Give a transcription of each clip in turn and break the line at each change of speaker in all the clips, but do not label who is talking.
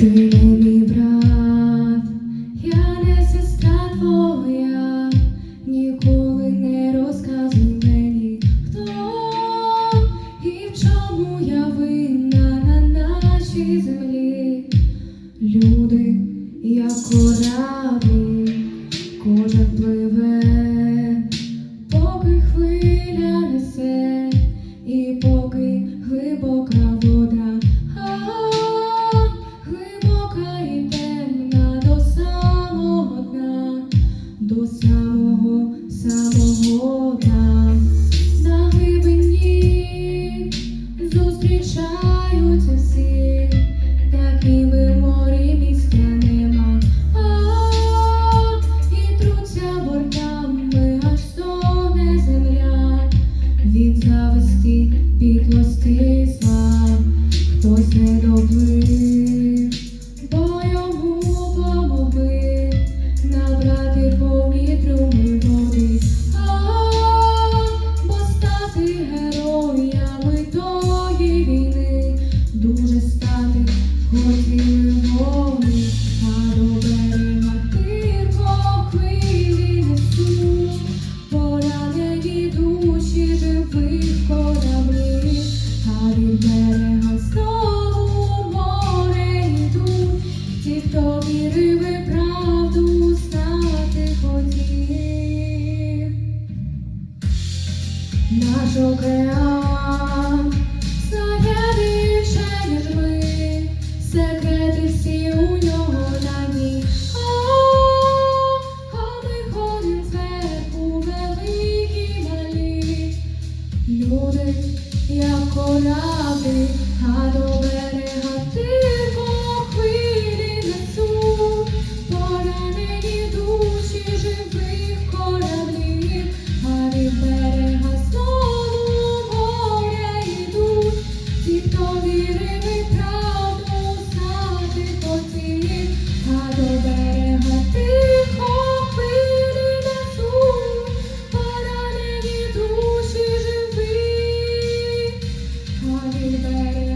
Ти мій брат, я не сестра твоя, ніколи не розказуй мені, хто і чому я винна на нашій землі. Люди самого, самого. Хотів. Наш океан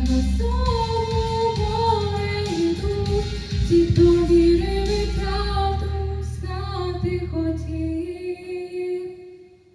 Never saw